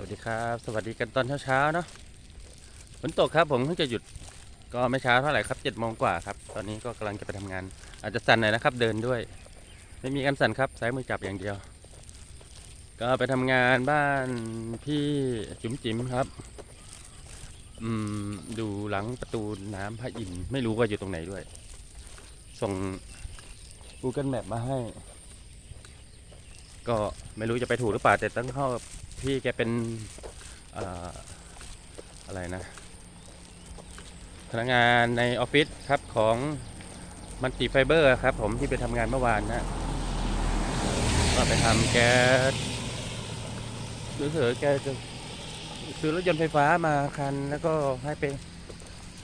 วัสดีครับ สวัสดีกันตอนเช้าๆเนาะฝนตกครับผมเพิ่งจะหยุดก็ไม่เช้าเท่าไหร่ครับเจ็ดโมงกว่าครับ ตอนนี้ก็กำลังจะไปทำงาน อาจจะสั่นหน่อยนะครับ เดินด้วย ไม่มีการสั่นครับสายมือจับอย่างเดียว ก็ไปทำงานบ้านพี่จุ๋มจิ๋มครับ อืมดูหลังประตูน้ำพระอินทร์ไม่รู้ว่าอยู่ตรงไหนด้วย ส่ง Google Map มาให้ ก็ไม่รู้จะไปถูกหรือเปล่าแต่ต้องเข้า พี่แกเป็นอะไรนะ พนักงานในออฟฟิศครับของมันติไฟเบอร์ครับผมที่ไปทำงานเมื่อวานนะก็ไปทำแกรู้สึกว่าแกจะซื้อรถยนต์ไฟฟ้ามาคัน แล้วก็ให้ไป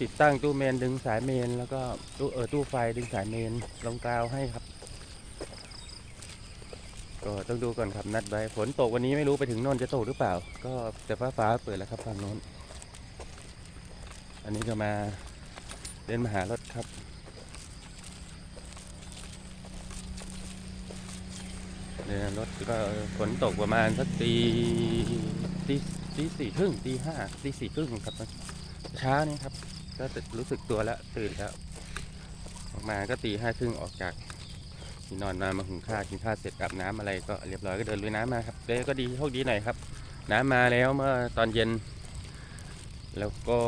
ติดตั้งตู้เมนดึงสายเมน แล้วก็ตู้เออตู้ไฟดึงสายเมนลงกาวให้ครับ ก็ต้องดูก่อนครับนัดไว้ฝนตกวันนี้ไม่รู้ไปถึงโนนจะตกหรือเปล่า ก็แต่ฟ้าฟ้าเปิดแล้วครับฝั่งโน้น อันนี้ก็มาเดินมาหารถครับ เดินรถก็ฝนตกประมาณสักตีตีตีสี่ครึ่งตีห้าตีสี่ครึ่งครับเช้านี้ครับ ก็รู้สึกตัวแล้วตื่นแล้วออกมาก็ตีห้าครึ่งออกจาก ที่นอนมามาหุงข้าวกินข้าวเสร็จอาบน้ำอะไรก็เรียบร้อยก็เดินลุยน้ำมาครับเดก็ดีโชคดีหน่อยครับ น้ำมาแล้วเมื่อตอนเย็น แล้วก็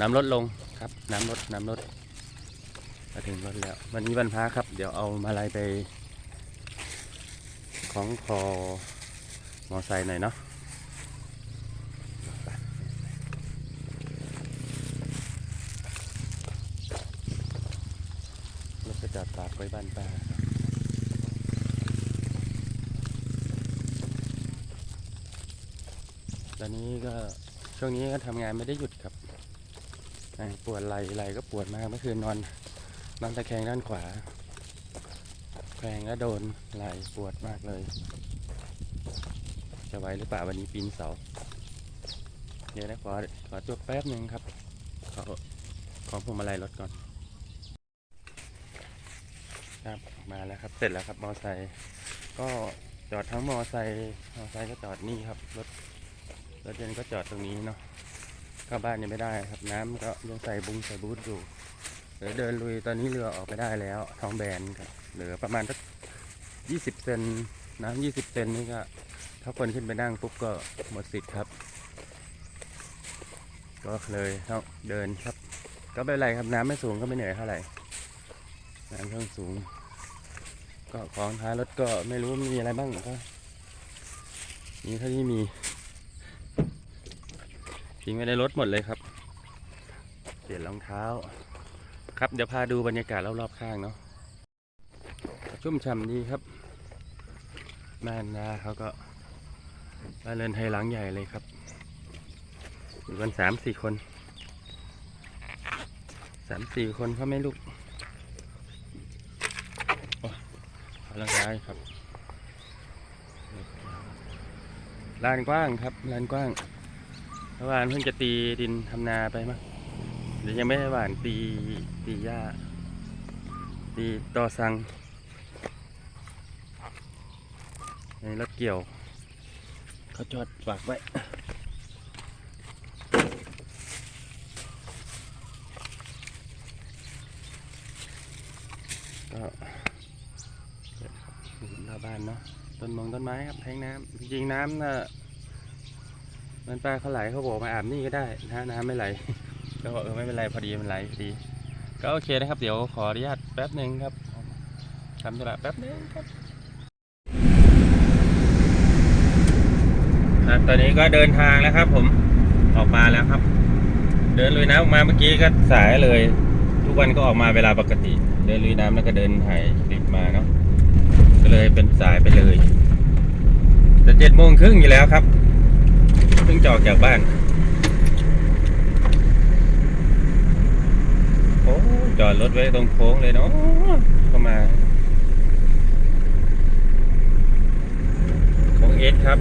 น้ำลดลงครับ น้ำลดน้ำลดมาถึงรถแล้ววันนี้วันพระครับ เดี๋ยวเอามาลายไป ของคอมอไซค์หน่อยเนาะรถจะจอดฝาก ไว้บ้านป้าตอนนี้ก็ช่วงนี้ก็ทำงานไม่ได้หยุดครับปวดไหล่ไหล่ก็ปวดมากเมื่อคืนนอนนอนตะแคงด้านขวาแขวงก็โดนไหล่ปวดมากเลย จะไหวหรือเปล่าวันนี้ปีนเสา เดี๋ยวนะขอขอตัวแป๊บหนึ่งครับขอขอพวงมาลัยรถก่อน ครับ มาแล้วครับ เสร็จแล้วครับมอไซค์ก็จอดทั้งมอไซค์มอไซค์ก็จอดนี่ครับรถรถยนต์ก็จอดตรงนี้เนาะเข้าบ้านยังไม่ได้ครับน้ำก็ยังใส่บุงใส่บูทอยู่เดี๋ยวเดินลุยตอนนี้เรือออกไปได้แล้วท้องแบนครับเหลือประมาณสักยี่สิบเซนน้ำยี่สิบเซนนี่ก็ถ้าคนขึ้นไปนั่งปุ๊บก็หมดสิทธิ์ครับ ก็เลยต้องเดินครับ ก็ไม่เป็นไรครับน้ำไม่สูงก็ไม่เหนื่อยเท่าไหร่น้ำเพิ่งสูง ก็ของท้ายรถก็ไม่รู้มีอะไรบ้างก็มีเท่าที่มีทิ้งไว้ในรถหมดเลยครับ เปลี่ยนรองเท้า ครับเดี๋ยวพาดูบรรยากาศรอบๆข้างเนาะชุ่มฉ่ำดีครับบ้านนาเขาก็บ้านเรือนไทยหลังใหญ่เลยครับอยู่กันสามสี่คนสามสี่คนพ่อแม่ลูก อ ลังกายครับลานกว้างครับลานกว้างเมื่อวานเพิ่งจะตีดินทำนาไปมั้งเดี๋ยวยังไม่ได้หวานตีตีหญ้า ตีตอสังในรถเกี่ยว เขาจอดฝากไว้ ก็ หน้าบ้านเนาะ ต้นมงต้นไม้ครับแทงน้ำจริงน้ำน่ะมันปลาเขาไหลเขาบอกมาอาบนี่ก็ได้ถ้าน้ำไม่ไหล ก็บอกเออไม่เป็นไรพอดีมันไหลพอดี ก็โอเคนะครับ เดี๋ยวขออนุญาตแป๊บหนึ่งครับทำธุระแป๊บหนึงครับครับตอนนี้ก็เดินทางแล้วครับผมออกมาแล้วครับ เดินลุยน้ำออกมาเมื่อกี้ก็สายเลย ทุกวันก็ออกมาเวลาปกติ เดินลุยน้ำแล้วก็เดินถ่ายคลิปมาเนาะก็เลยเป็นสายไปเลย แต่เจ็ดโมงครึ่งอยู่แล้วครับ เพิ่งจออกจากบ้าน โอ้จอดรถไว้ตรงโค้งเลยเนาะเข้ามาโค้งเอสครับ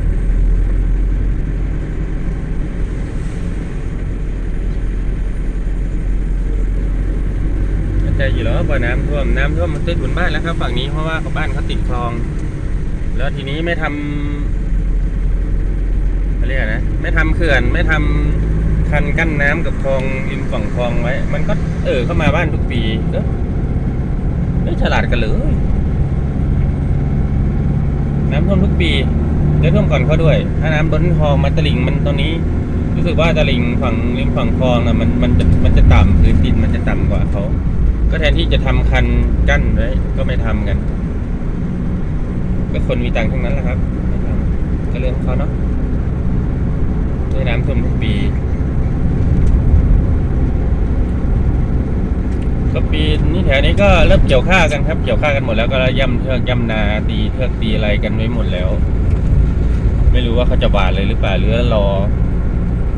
เข้าใจอยู่แล้วว่าน้ำท่วมน้ำท่วมมันติดบนบ้านแล้วครับ ฝั่งนี้เพราะว่าบ้านเขาติดคลอง แล้วทีนี้ไม่ทำ เขาเรียกนะ ไม่ทำเขื่อนไม่ทำคันกั้นน้ำกับคลองริมฝั่งคลองไว้ มันก็เออเข้ามาบ้านทุกปีก็ไม่ฉลาดกันเลยน้ำท่วมทุกปีแล้วท่วมก่อนเขาด้วย ถ้าน้ำล้นคลองมันตลิ่งมันตอนนี้ รู้สึกว่าตลิ่งฝั่งริมฝั่งคลองนะมันมันจะมันจะต่ำพื้นดินมันจะต่ำกว่าเขาก็แทนที่จะทำคันกั้นไว้ก็ไม่ทำกัน ก็คนมีตังค์ทั้งนั้นแหละครับก็เรื่องของเขาเนาะ ด้วยน้ำท่วมทุกปีก็ปีนี้แถวนี้ก็เริ่มเกี่ยวข้ากันครับ เกี่ยวข้ากันหมดแล้วก็ย่ำเทือกย่ำนาตีเทือกตีอะไรกันไว้หมดแล้ว ไม่รู้ว่าเขาจะหวานเลยหรือเปล่าหรือรอ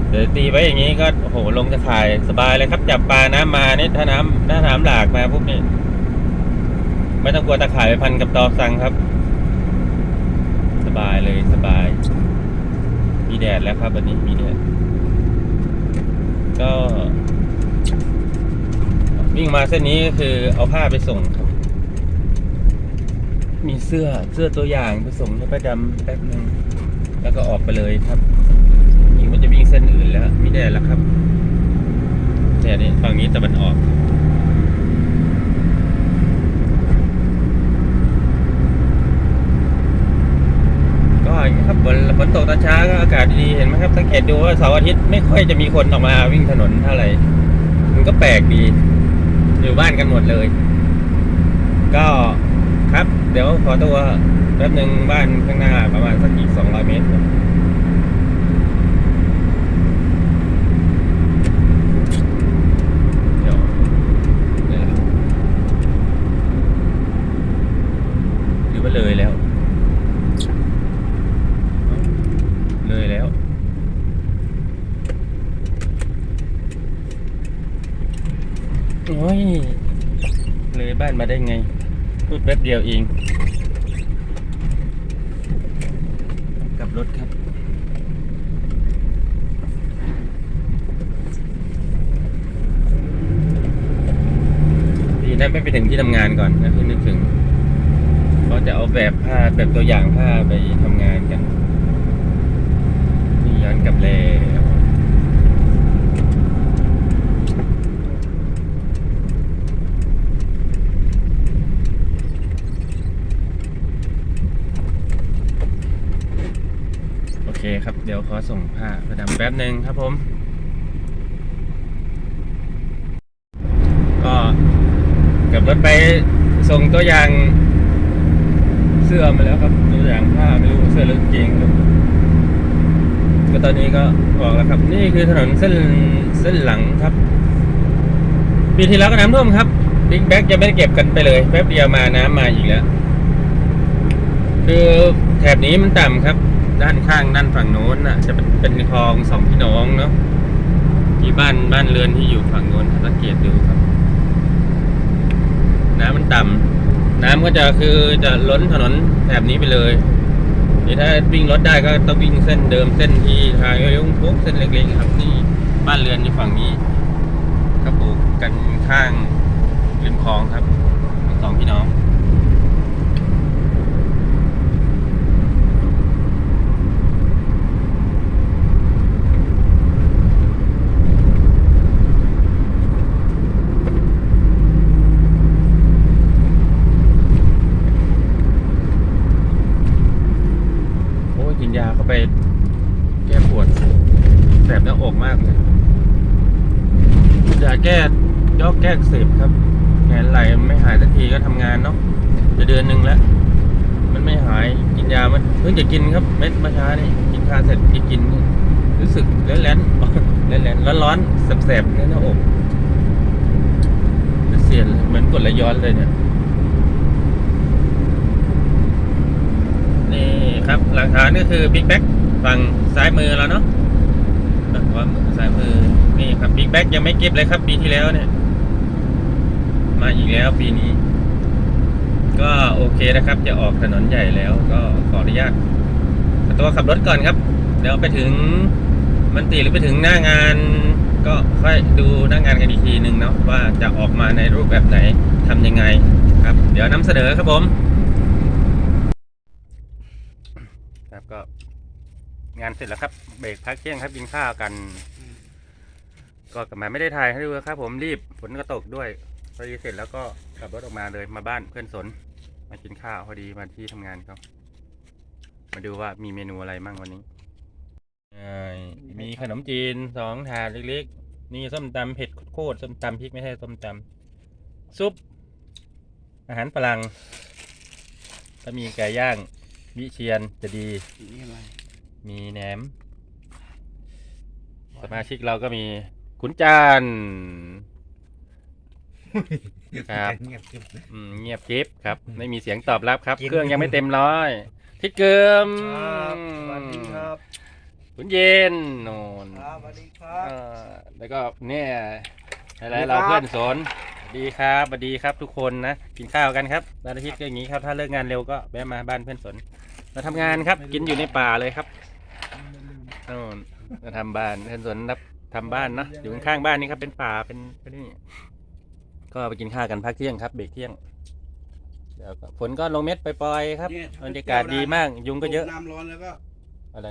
เดี๋ยวตีไว้อย่างนี้ก็โอ้โหลงจะถ่ายสบายเลยครับ จับปลาน้ำมานี่ถ้าน้ำถ้าน้ำหลากมาปุ๊บนี่ไม่ต้องกลัวตะข่ายไปพันกับตอสังครับ สบายเลยสบาย มีแดดแล้วครับวันนี้มีแดดก็ วิ่งมาเส้นนี้ก็คือเอาผ้าไปส่งครับ มีเสื้อเสื้อตัวอย่างไปส่งให้ประดำแป๊บหนึ่งแล้วก็ออกไปเลยครับยิงมันจะวิ่งเส้นอื่นแล้ว มีแดดแล้วครับแดดนี่ฝั่งนี้ตะวันออก อย่างนี้ครับฝนฝนตกตอนเช้าก็อากาศดีเห็นไหมครับสังเกตดูว่าเสาร์อาทิตย์ไม่ค่อยจะมีคนออกมาวิ่งถนนเท่าไหร่มันก็แปลกดี อยู่บ้านกันหมดเลย ก็ครับ เดี๋ยวขอตัวแป๊บหนึ่งบ้านข้างหน้าประมาณสักอีกสองร้อยเมตรเดี๋ยวเนี่ยหรือว่าเลยแล้ว เลยแล้ว โอ้ย เลย บ้านมาได้ไง พูดแป๊บเดียวเอง กับรถครับ ดีนะไม่ไปถึงที่ทำงานก่อนนะคือนึกถึง ก็จะเอาแบบผ้าแบบตัวอย่างผ้าไปทำงานกัน นี่ย้อนกลับแล้ว โอเคครับ เดี๋ยวขอส่งผ้าไปดำ แป๊บหนึ่งครับผม ก็กลับรถไปส่งตัวอย่างเสื้อมาแล้วครับ ตัวอย่างผ้าไม่รู้เสื้อหรือกางกงครับก็ตอนนี้ก็บอกแล้วครับ นี่คือถนนเส้นเส้นหลังครับปีที่แล้วก็น้ำท่วมครับบิ๊กแบ็กจะไม่ได้เก็บกันไปเลยแป๊บเดียวมาน้ำมาอีกแล้ว คือแถบนี้มันต่ำครับ ด้านข้างด้านฝั่งโน้นน่ะ จะเป็นเป็นคลองสองพี่น้องเนาะที่บ้านบ้านเรือนที่อยู่ฝั่งโน้นสังเกตดูครับ น้ำมันต่ำน้ำก็จะคือจะล้นถนนแถบนี้ไปเลยนี่ถ้าวิ่งรถได้ก็ต้องวิ่งเส้นเดิมเส้นที่ทางเลี้ยวปุ๊บเส้นเล็กๆครับนี่บ้านเรือนอยู่ฝั่งนี้ก็ปลูกกันข้างริมคลองครับสองพี่น้อง โอ้ยกินยาเข้าไป แก้ปวดแสบหน้าอกมากเลยยาแก้ยอกแก้อักเสพครับแขนไหลไม่หายสักทีก็ทำงานเนาะจะเดือนหนึ่งแล้ว มันไม่หายกินยามันเพิ่งจะกินครับ เม็ดเมื่อเช้านี่กินข้าวเสร็จจะกินนี่รู้สึกแล้นแล้นแล้นแล้นร้อนร้อนๆแสบๆในหน้าอกเสียนเหมื อนกดไหลย้อนเลยเนี่ย นี่ครับหลักฐานก็คือบิ๊กแบ็กฝั่งซ้ายมือแล้วเนาะฝั่งขวามือซ้ายมือ นี่ครับบิ๊กแบ็กยังไม่เก็บเลยครับปีที่แล้วเนี่ย มาอีกแล้วปีนี้ ก็โอเคนะครับ จะออกถนนใหญ่แล้วก็ขออนุญาตตัวขับรถก่อนครับ เดี๋ยวไปถึงมันตีหรือไปถึงหน้างาน ก็ค่อยดูหน้างานกันอีกทีหนึ่งเนาะว่าจะออกมาในรูปแบบไหนทำยังไงครับ เดี๋ยวนำเสนอครับผมครับก็งานเสร็จแล้วครับ เบรกพักเที่ยงครับกินข้าวกัน ก็กลับมาไม่ได้ถ่ายให้ดูครับ ผมรีบฝนก็ตกด้วยพอดีเสร็จแล้วก็ขับรถออกมาเลยมาบ้านเพื่อนสน มากินข้าวพอดีมาที่ทำงานเขามาดูว่ามีเมนูอะไรมั่งวันนี้ มีขนมจีนสองถาดเล็กๆ นี่ส้มตำเผ็ดโคตรส้มตำพริกไม่ใช่ส้มตำซุป อาหารฝรั่งถ้ามีไก่ย่างวิเชียนจะดี นี่อะไร มีแหนม สมาชิกเราก็มีขุนจานครับเงียบกิ๊บอืมเงียบกริบครับ ไม่มีเสียงตอบรับครับ เครื่องยังไม่เต็มร้อยทิศเกิมครับสวัสดีครับ ขุนเย็นโนนครับสวัสดีครับเอ่อแล้วก็เนี่ยอะไรสวัสดีครับเราเพื่อนสนสวัสดีครับสวัสดีครับทุกคนนะกินข้าวกันครับวันอาทิตย์ก็อย่างนี้ครับ ถ้าเลิกงานเร็วก็แวะมาบ้านเพื่อนสนมาทำงานครับ กินอยู่ในป่าเลยครับโน่นมาทำบ้านเพื่อนสนรับทำบ้านเนอะอยู่ข้างๆบ้านนี่ครับเป็นป่าเป็นเป็นนี่ก็ไปกินข้าวกันพักเที่ยงครับเบรกเที่ยงเดี๋ยวก็ฝนก็ลงเม็ดปล่อยๆครับเนี่ยบรรยากาศดีมากยุงก็เยอะน้ำร้อนแล้วก็อะไร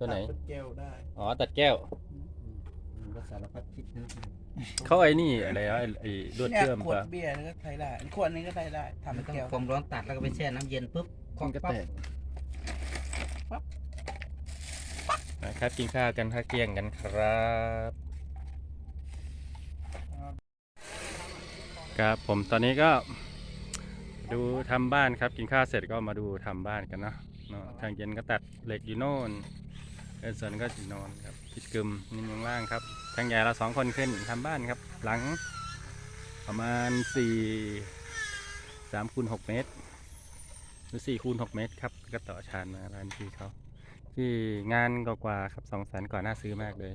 ตัวไหน ตัดเจลได้อ๋อ ตัดแก้วก็สารพัดคิดนะเขาไอ้นี่อะไรวะไอ้ไอ้ลวดเนี่ยเชื่อมขวดปะเบียร์นี่ก็ใช้ได้ขวดนึงก็ใช้ได้ทำเป็นแก้วความร้อนตัดแล้วก็ไปแช่น้ำเย็นปุ๊บมันก็แตกนะครับ กินข้าวกันพักเที่ยงกันครับ ครับผมตอนนี้ก็ ดูทำบ้านครับ กินข้าวเสร็จก็มาดูทำบ้านกันเนาะเนาะทางเย็นก็ตัดเหล็กอยู่โน่น เออส่วนก็จะนอนครับคิดกึมนี่ข้างล่างครับทางใหญ่เราสองคนขึ้นทำบ้านครับ หลังประมาณสี่สามคูณหกเมตร หรือสี่คูณหกเมตรครับ ก็ต่อชานมาร้านพี่เขาที่งานกว่าครับสองแสนกว่าน่าซื้อมากเลย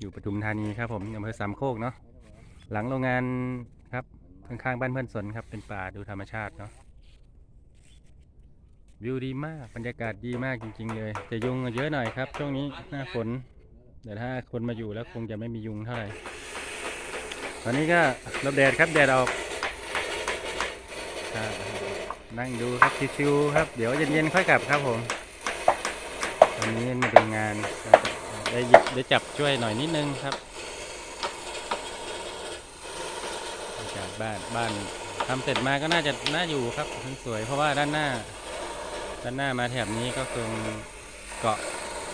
อยู่ปทุมธานีครับผมอำเภอสามโคกเนาะหลังโรงงานครับข้างๆบ้านเพื่อนสนครับเป็นป่าดูธรรมชาติเนาะ วิวดีมากบรรยากาศดีมากจริง ๆ เลย แต่ยุงเยอะหน่อยครับ ช่วงนี้หน้าฝนเดี๋ยวถ้าคนมาอยู่แล้วคงจะไม่มียุงเท่าไหร่ตอนนี้ก็รับแดดครับแดดออกนั่งดูครับชิวๆครับ เดี๋ยวเย็นๆค่อยกลับครับผมตอนนี้มาดูงานได้หยิบได้จับช่วยหน่อยนิดนึงครับจากบ้านบ้านทำเสร็จมาก็น่าจะน่าอยู่ครับมันสวยเพราะว่าด้านหน้า ด้านหน้ามาแถบนี้ก็คงเกาะ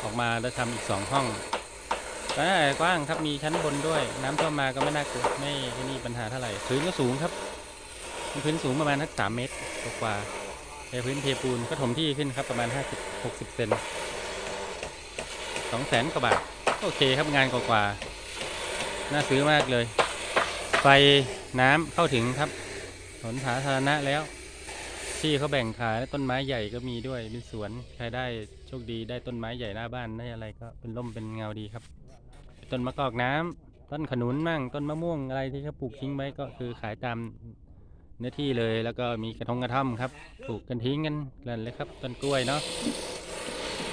ออกมาแล้วทำอีกสองห้องก็น่าจะกว้างครับมีชั้นบนด้วย น้ำท่วมมาก็ไม่น่ากลัวไม่ไม่มีปัญหาเท่าไหร่พื้นก็สูงครับพื้นสูงประมาณสักสามเมตรกว่าๆแต่พื้นเทปูนก็ถมที่ขึ้นครับประมาณห้าสิบหกสิบเซนสองแสนกว่าบาทก็โอเคครับงานกว่าๆน่าซื้อมากเลย ไฟน้ำเข้าถึงครับถนนสาธารณะแล้ว ที่เขาแบ่งขายต้นไม้ใหญ่ก็มีด้วยเป็นสวนใครได้โชคดีได้ต้นไม้ใหญ่หน้าบ้านได้อะไรก็เป็นร่มเป็นเงาดีครับ ต้นมะกอกน้ำต้นขนุนมั่งต้นมะม่วงอะไรที่เขาปลูกทิ้งไว้ก็คือขายตามเนื้อที่เลยแล้วก็มีกระทงกระท่อมครับปลูกกันทิ้งกันนั่นเลยครับ ต้นกล้วยเนาะ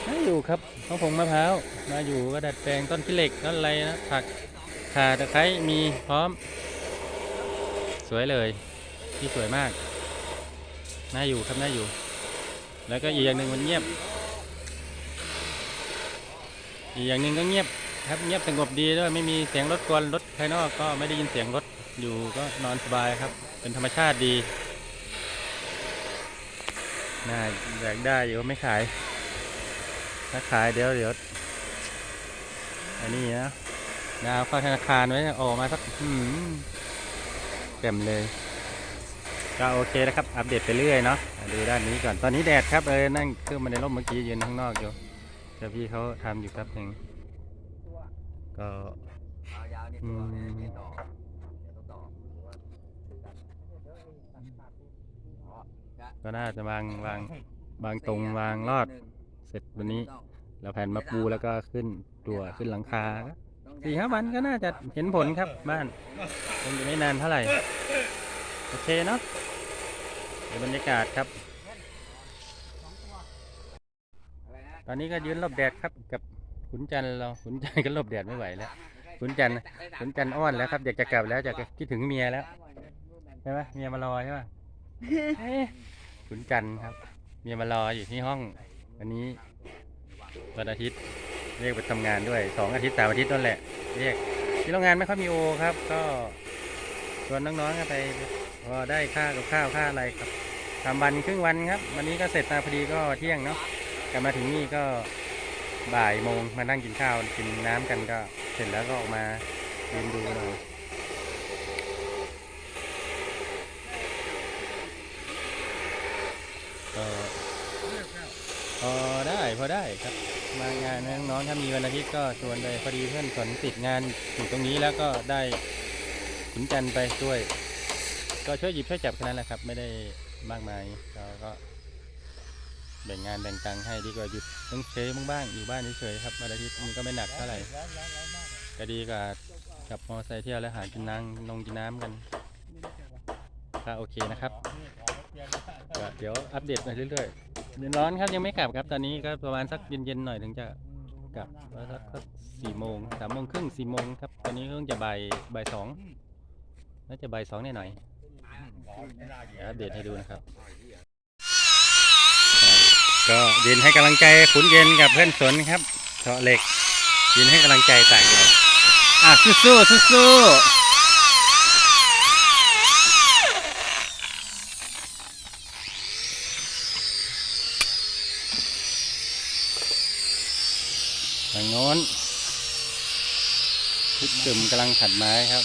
น่าอยู่ครับมะพงมะพร้าวมาอยู่ก็ดัดแปลงต้นขี้เหล็กต้นอะไรนะผักข่าตะไคร้มีพร้อม สวยเลยที่สวยมาก น่าอยู่ครับน่าอยู่ แล้วก็อีกอย่างหนึ่งมันเงียบ อีกอย่างหนึ่งก็เงียบครับเงียบสงบดีด้วยไม่มีเสียงรถกวนรถภายนอกก็ไม่ได้ยินเสียงรถอยู่ก็นอนสบายครับ เป็นธรรมชาติดีน่าอยากได้อยู่ไม่ขาย ถ้าขายเดี๋ยวเดี๋ยวอันนี้นะดาวเข้าธนาคารไว้ออกมาสักเต็มเลย ก็โอเคนะครับอัปเดตไปเรื่อยเนาะดูด้านนี้ก่อนตอนนี้แดดครับเออนั่งเครื่องมาในร่มเมื่อกี้ยืนข้างนอกอยู่เดี๋ยวพี่เขาทำอยู่แป๊บหนึ่งก็ก็น่าจะวางวางวางตรงวางรอด เสร็จวันนี้ เราแผ่นมาปูแล้วก็ขึ้นตัวขึ้นหลังคาสี่ห้าวันก็น่าจะเห็นผลครับบ้านคงจะไม่นานเท่าไหร่ โอเคเนาะ เดี๋ยวบรรยากาศครับ ตอนนี้ก็ยืนหลบแดดครับกับขุนจันเราขุนจันก็หลบแดดไม่ไหวแล้วขุนจันขุนจันอ้อนแล้วครับอยากจะกลับแล้วอยากจะคิดถึงเมียแล้วใช่ไหมเมียมารอใช่ไหมขุนจันครับ เมียมารออยู่ที่ห้อง อันนี้วันอาทิตย์เรียกไปทำงานด้วยสองอาทิตย์สามอาทิตย์นั่นแหละ เรียกที่โรงงานไม่ค่อยมีโอครับ ก็ชวนน้องๆกันไปพอได้ค่ากับข้าวค่าอะไรครับ ทำวันครึ่งวันครับ วันนี้ก็เสร็จมาพอดีก็เที่ยงเนาะกลับมาถึงนี่ก็บ่ายโมงมานั่งกินข้าวกินน้ำกันก็เสร็จแล้วก็ออกมายืนดูหน่อยก็พอได้พอได้ครับ มางานน้องๆถ้ามีวันอาทิตย์ก็ชวนไปพอดีเพื่อนสนติดงานอยู่ตรงนี้แล้วก็ได้ขุนจันไปด้วย ก็ช่วยหยิบช่วยจับแค่นั้นแหละครับ ไม่ได้ มากมายเราก็แบ่งงานแบ่งตังให้ดีกว่าหยุดต้องเฉยบ้างๆอยู่บ้านเฉยๆครับวันอาทิตย์มันก็ไม่หนักเท่าไหร่ก็ดีกว่ากับมอไซค์เที่ยวแล้วหากินน้ำนงกินน้ำกันก็โอเคนะครับก็เดี๋ยวอัปเดตไปเรื่อยๆเดือนร้อนครับยังไม่กลับครับตอนนี้ก็ประมาณสักเย็นๆหน่อยถึงจะกลับแล้วสักสักสี่โมงสามโมงครึ่งสี่โมงครับตอนนี้เพิ่งจะบ่ายบ่ายสองน่าจะบ่ายสองหน่อยเดี๋ยว อัปเดตให้ดูนะครับ ก็ยืนให้กำลังใจขุนเย็นกับเพื่อนสนครับเถาะเหล็กยืนให้กำลังใจต่างกันอะสู้สู้สู้สู้ทางโน้นทุกกลุ่มกำลังขัดไม้ครับ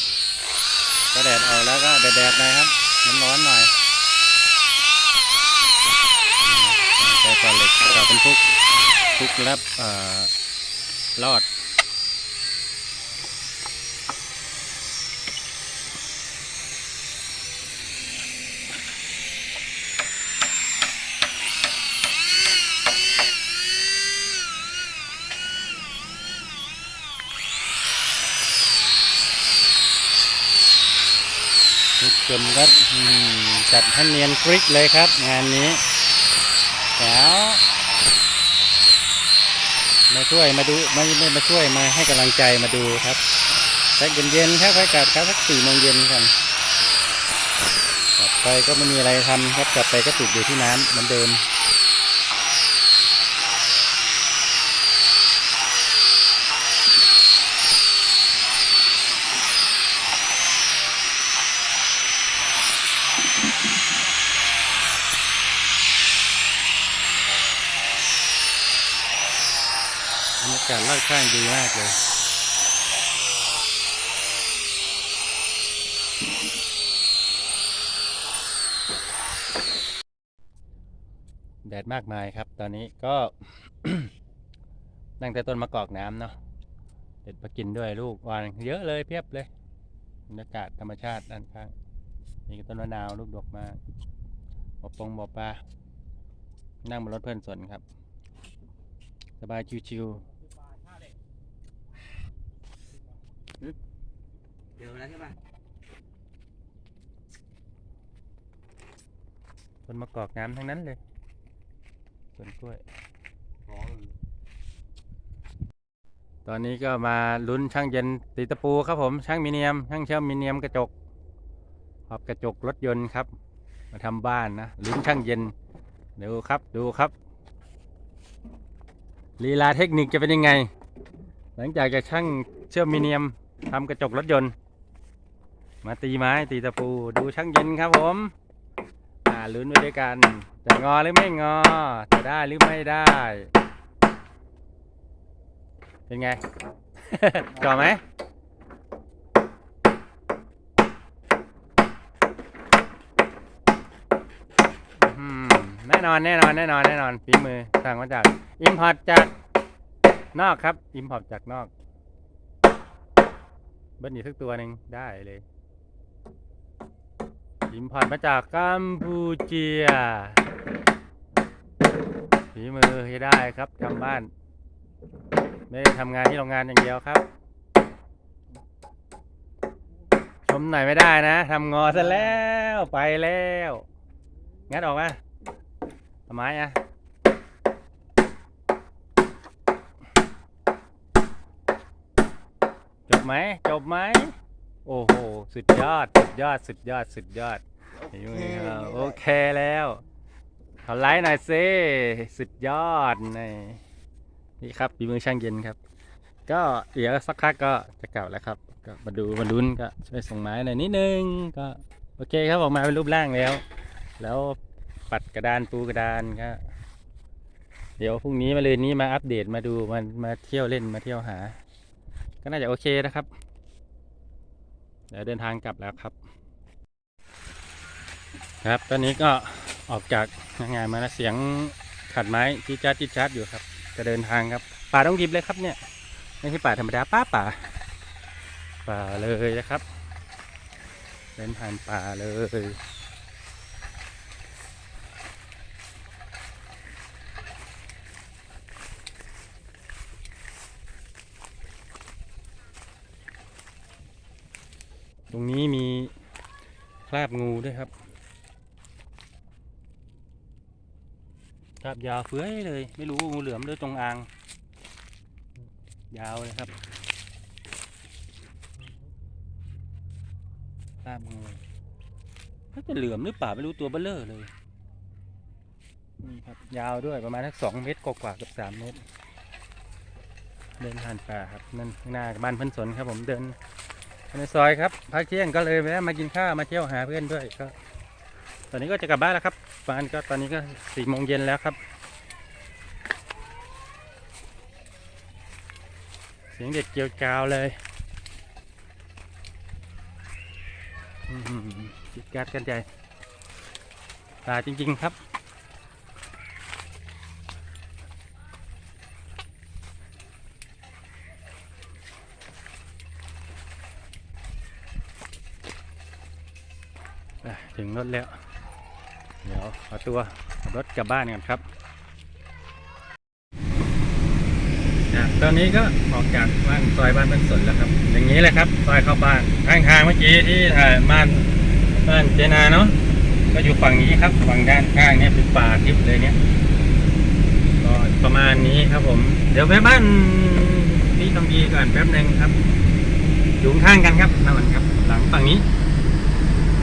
ก็แดดออกแล้วก็แดดแดดหน่อยครับมันร้อนหน่อยแต่ก่อนเหล็กต่อเป็นพุกพุกรับเอ่อรอด มก็จัดให้เนียนกริกเลยครับ งานนี้แล้วมาช่วยมาดูไม่ไม่มาช่วยมาให้กำลังใจมาดูครับสักเย็นๆครับค่อยกลับครับสักสี่โมงเย็นกันกลับไปก็ไม่มีอะไรทำครับกลับไปก็ติดอยู่ที่น้ำเหมือนเดิม บรรยากาศรอบ ข้างดีมากเลย แดดมากมายครับ ตอนนี้ก็ นั่งแต่ต้นมะกอกน้ำเนาะเด็ดมากินด้วยลูกวานเยอะเลยเพียบเลยบรรยากาศธรรมชาติด้านข้างนี่ก็ต้นมะนาวลูกดกมากบ่อปงบ่อปลานั่งบนรถเพื่อนสนครับ สบายชิวๆ เดี๋ยวแล้วใช่ไหมต้นมะกอกน้ำทั้งนั้นเลยสวนกล้วยตอนนี้ก็มาลุ้นช่างเย็นตีตะปูครับผมช่างมิเนียม ช่างเชื่อมมิเนียมกระจกขอบกระจกรถยนต์ครับ มาทำบ้านนะลุ้นช่างเย็นดูครับดูครับลีลาเทคนิคจะเป็นยังไง หลังจากจะช่างเชื่อมมิเนียม ทำกระจกรถยนต์ มาตีไม้ตีตะปูดูช่างเย็นครับผม อ่าลุ้นไปด้วยกัน จะงอหรือไม่งอ จะได้หรือไม่ได้ เป็นไง จ่อไหมอืมแน่นอนแน่นอนแน่นอนแน่นอนฝีมือสั่งมาจาก อิมพอร์ตจากนอกครับ อิมพอร์ตจากนอก เบิ้ลอีกสักตัวหนึ่งได้เลยอิมพอร์ตมาจากกัมพูเชียฝีมือให้ได้ครับทำบ้าน ไม่ได้ทำงานที่โรงงานอย่างเดียวครับ ชมหน่อยไม่ได้นะทำงอซะแล้วไปแล้ว งัดออกมาทำไมอะ บไหมจบไหมโอ้โหสุดยอดสุดยอดสุดยอดสุดยอดเห็นไหมครับโอเคแล้วขอไลค์หน่อยสิสุดยอดนี่นี่ครับปีมือช่างเย็นครับ ก็เดี๋ยวสักพักก็จะกลับแล้วครับ ก็มาดูมาลุ้นก็ช่วยส่งไม้หน่อยนิดนึงก็โอเคครับออกมาเป็นรูปร่างแล้ว แล้วปัดกระดานปูกระดานก็เดี๋ยวพรุ่งนี้มาเลยนี้มาอัปเดตมาดูมามาเที่ยวเล่นมาเที่ยวหา ก็น่าจะโอเคนะครับ เดี๋ยวเดินทางกลับแล้วครับ ครับ ตอนนี้ก็ออกจากงานมาแล้วเสียงขัดไม้ที่จัดที่จัดอยู่ครับ จะเดินทางครับ ป่าต้องดิบเลยครับเนี่ย ไม่ใช่ป่าธรรมดาป้าป่า ป่าเลยนะครับ เดินผ่านป่าเลย ตรงนี้มีคราบงูด้วยครับ คราบยาวเฟื้อยเลย ไม่รู้งูเหลือมหรือจงอาง ยาวเลยครับคราบงูถ้าจะเหลือมหรือเปล่าไม่รู้ตัวเบ้อเลอร์เลยนี่ครับยาวด้วยประมาณสักสองเมตรกว่ากับสามเมตร เดินผ่านป่าครับนั่นข้างหน้าบ้านพันสนครับผมเดิน ในซอยครับพักเที่ยงก็เลยแวะมากินข้าวมาเที่ยวหาเพื่อนด้วยก็ตอนนี้ก็จะกลับบ้านแล้วครับประมาณก็ตอนนี้ก็สี่โมงเย็นแล้วครับ เสียงเด็กเกี่ยวกาวเลยจิตการดกันใจตาจริง ๆ ครับ ถึงรถแล้ว เดี๋ยวเอาตัวรถกลับบ้านกันครับนะตอนนี้ก็ออกจากบ้านซอยบ้านเป็นสนแล้วครับ อย่างนี้เลยครับซอยเข้าบ้านข้างทางเมื่อกี้ที่ถ่ายบ้านบ้านเจนาเนาะก็อยู่ฝั่งนี้ครับฝั่งด้านข้างเนี่ยเป็นป่าทิพย์เลยเนี่ยก็ประมาณนี้ครับผม เดี๋ยวไปบ้านพี่ทองดีก่อนแป๊บหนึงครับอยู่ข้างกันครับนั่นครับ หลังฝั่งนี้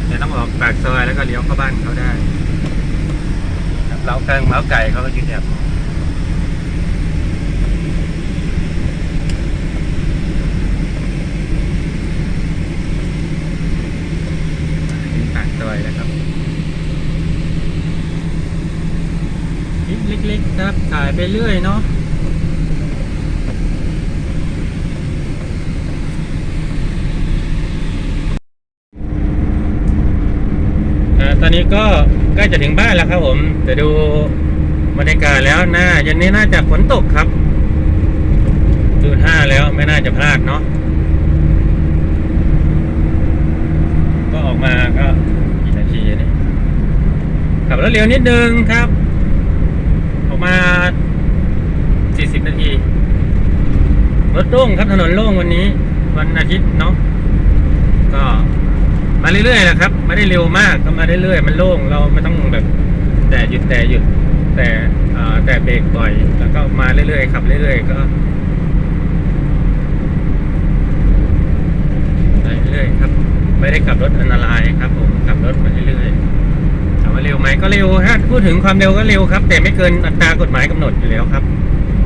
จะต้องออกปากซอยแล้วก็เลี้ยวเข้าบ้านเขาได้ครับเล้าเครื่องเล้าไก่เขาก็ยู่แถบปากซอยแล้วครับเล็กๆครับถ่ายไปเรื่อยเนาะ อ่าตอนนี้ก็ ใกล้จะถึงบ้านแล้วครับผมแต่ดูบรรยากาศแล้วน่าเย็นนี้น่าจะฝนตกครับจุดห้าแล้วไม่น่าจะพลาดเนาะก็ออกมาก็กี่นาทีนี่ขับรถเร็วนิดนึงครับ ออกมาสี่สิบนาทีรถโล่งครับถนนโล่งวันนี้ วันอาทิตย์เนาะ มาเรื่อยๆนะครับ ไม่ได้เร็วมากก็มาเรื่อยๆมันโล่งเราไม่ต้องแบบแต่หยุดแต่หยุดแต่แต่เบรกปล่อย แล้วก็มาเรื่อยๆขับเรื่อยๆก็ไปเรื่อยๆครับ ไม่ได้ขับรถอันตรายครับ ผมขับรถมาเรื่อยๆถามว่าเร็วไหมก็เร็วถ้าพูดถึงความเร็วก็เร็วครับ แต่ไม่เกินอัตรากฎหมายกำหนดอยู่แล้วครับ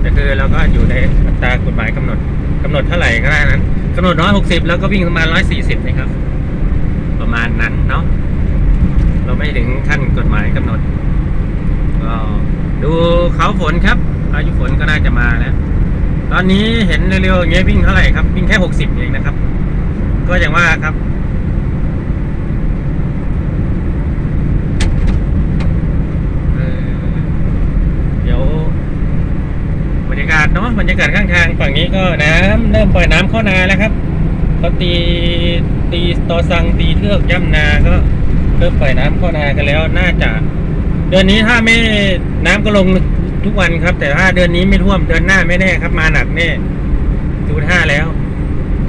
แต่คือเราก็อยู่ในอัตรากฎหมายกำหนดกำหนดเท่าไหร่ก็ได้นั้นกำหนดร้อยหกสิบแล้วก็วิ่งประมาณร้อยสี่สิบนะครับ มาณนั้นเนาะเราไม่ถึงขั้นกฎหมายกำหนด ก็ดูเขาฝนครับอายุฝนก็น่าจะมาแล้วตอนนี้เห็นเร็วๆอย่างเงี้ยวิ่งเท่าไหร่ครับ วิ่งแค่หกสิบเองนะครับ ก็อย่างว่าครับเเดี๋ยวบรรยากาศเนาะบรรยากาศข้างทางฝั่งนี้ก็น้ำเริ่มปล่อยน้ำเข้านาแล้วครับ เขาตีตีตอสังตีเทือกย่ำนาก็เริ่มปล่อยน้ำเข้านากันแล้วน่าจะ เดือนนี้ถ้าไม่น้ำก็ลงทุกวันครับ แต่ถ้าเดือนนี้ไม่ท่วมเดือนหน้าไม่แน่ครับ มาหนักแน่ดูท่าแล้ว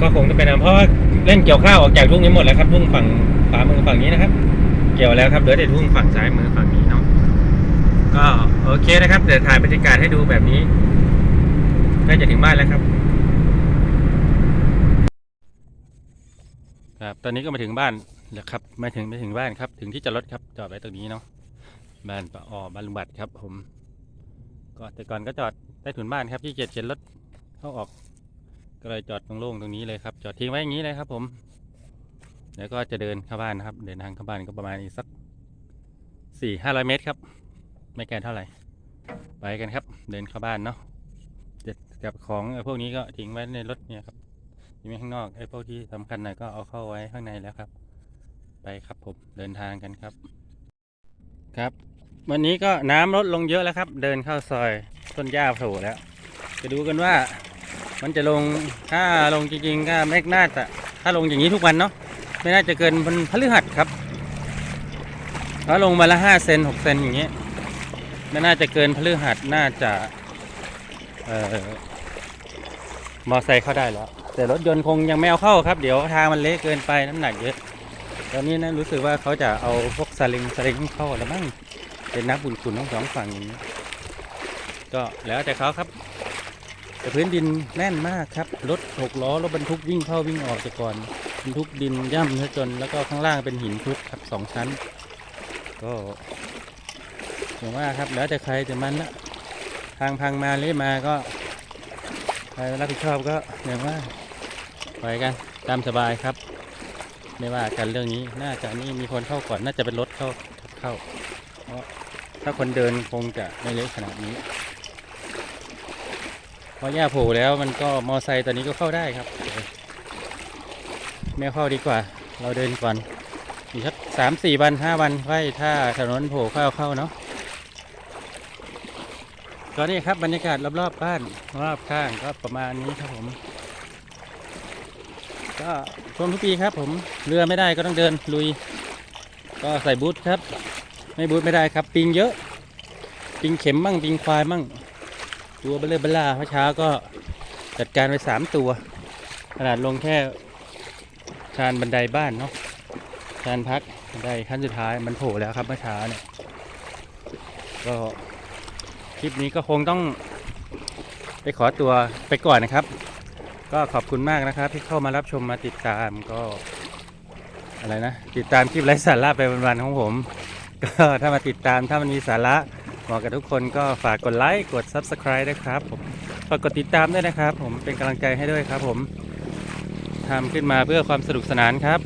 ก็คงจะเป็นเพราะว่าเล่นเกี่ยวข้าวออกจากทุ่งนี้หมดแล้วครับทุ่งฝั่งขวามือฝั่งนี้นะครับ เกี่ยวแล้วครับเหลือแต่ทุ่งฝั่งซ้ายมือฝั่งนี้เนาะก็โอเคนะครับเดี๋ยวถ่ายบรรยากาศให้ดูแบบนี้ใกล้จะถึงบ้านแล้วครับ ครับตอนนี้ก็มาถึงบ้านแล้วครับมาถึงไม่ถึงบ้านครับ ถึงที่จอดรถครับจอดไว้ตรงนี้เนาะบ้านปะออบ้านลุงบัตรครับ ผม ก็แต่ก่อนก็จอดใต้ถุนบ้านครับที่เกียจเข็นรถเข้าออก ก็เลยจอดตรงโล่งตรงนี้เลยครับจอดทิ้งไว้อย่างนี้เลยครับ ผมแล้วก็จะเดินเข้าบ้านนะครับ เดินทางเข้าบ้านก็ประมาณอีกสักสี่ห้าร้อยเมตรครับ ไม่ไกลเท่าไหร่ ไปกันครับ เดินเข้าบ้านเนาะเด็บของพวกนี้ก็ทิ้งไว้ในรถเนี่ยครับ ทิ้งไว้ข้างนอกไอ้พวกที่สำคัญหน่อยก็เอาเข้าไว้ข้างในแล้วครับ ไปครับผมเดินทางกันครับ ครับ วันนี้ก็น้ำลดลงเยอะแล้วครับ เดินเข้าซอยต้นหญ้าโผล่แล้ว จะดูกันว่ามันจะลงถ้าลงจริงๆก็ไม่น่าจะถ้าลงอย่างนี้ทุกวันเนาะไม่น่าจะเกินวันพฤหัสครับถ้าลงมาละห้าเซนหกเซนอย่างเงี้ยไม่น่าจะเกินพฤหัสน่าจะเอ่อมอไซค์เข้าได้แล้ว แต่รถยนต์คงยังไม่เอาเข้าครับ เดี๋ยวทางมันเละเกินไปน้ำหนักเยอะ ตอนนี้นะรู้สึกว่าเขาจะเอาพวกสลิงสลิงเข้าแล้วมั้งเป็นนักบุญคุณทั้งสองฝั่งอย่างนี้ก็แล้วแต่เขาครับแต่พื้นดินแน่นมากครับรถหกล้อรถบรรทุกวิ่งเข้าวิ่งออกแต่ก่อนบรรทุกดินย่ำซะจนแล้วก็ข้างล่างเป็นหินทุบครับสองชั้น ก็อย่างว่าครับแล้วแต่ใครแต่มันละทางพังมาเละมาก็ใครรับผิดชอบก็อย่างว่า ไปกันตามสบายครับ ไม่ว่ากันเรื่องนี้น่าจะนี่มีคนเข้าก่อนน่าจะเป็นรถเข้าเข้า เพราะถ้าคนเดินคงจะไม่เละขนาดนี้เพราะหญ้าโผล่แล้วมันก็มอไซค์ตอนนี้ก็เข้าได้ครับไม่เข้าดีกว่า เราเดินก่อนอีกสักสามสี่วันห้าวันค่อยถ้าถนนโผล่เข้าเข้าเนาะก็นี่ครับบรรยากาศรอบๆบ้านรอบข้างก็ประมาณนี้ครับผม ก็ชมทุกปีครับ ผมเรือไม่ได้ก็ต้องเดินลุย ก็ใส่บูทครับ ไม่บูทไม่ได้ครับ ปิงเยอะ ปิงเข็มมั่งปิงควายมั่ง ตัวเบลเลอเบลล่าเมื่อเช้าก็จัดการไปสามตัว ขนาดลงแค่ชานบันไดบ้านเนาะชานพักบันไดขั้นสุดท้ายมันโผล่แล้วครับเมื่อเช้าเนี่ยก็คลิปนี้ก็คงต้องไปขอตัวไปก่อนนะครับ ก็ขอบคุณมากนะครับ ที่เข้ามารับชมมาติดตามก็อะไรนะ ติดตามคลิปไร้สาระไปวันๆของผม ก็ถ้ามาติดตามถ้ามันมีสาระเหมาะกับทุกคนก็ฝากกดไลค์กด Subscribe ด้วยครับผมฝากกดติดตามด้วยนะครับ ผมเป็นกำลังใจให้ด้วยครับผมทำขึ้นมาเพื่อความสนุกสนานครับ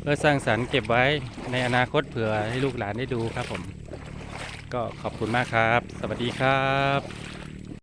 เพื่อสร้างสรรค์เก็บไว้ในอนาคตเผื่อให้ลูกหลานได้ดูครับผม ก็ขอบคุณมากครับ สวัสดีครับ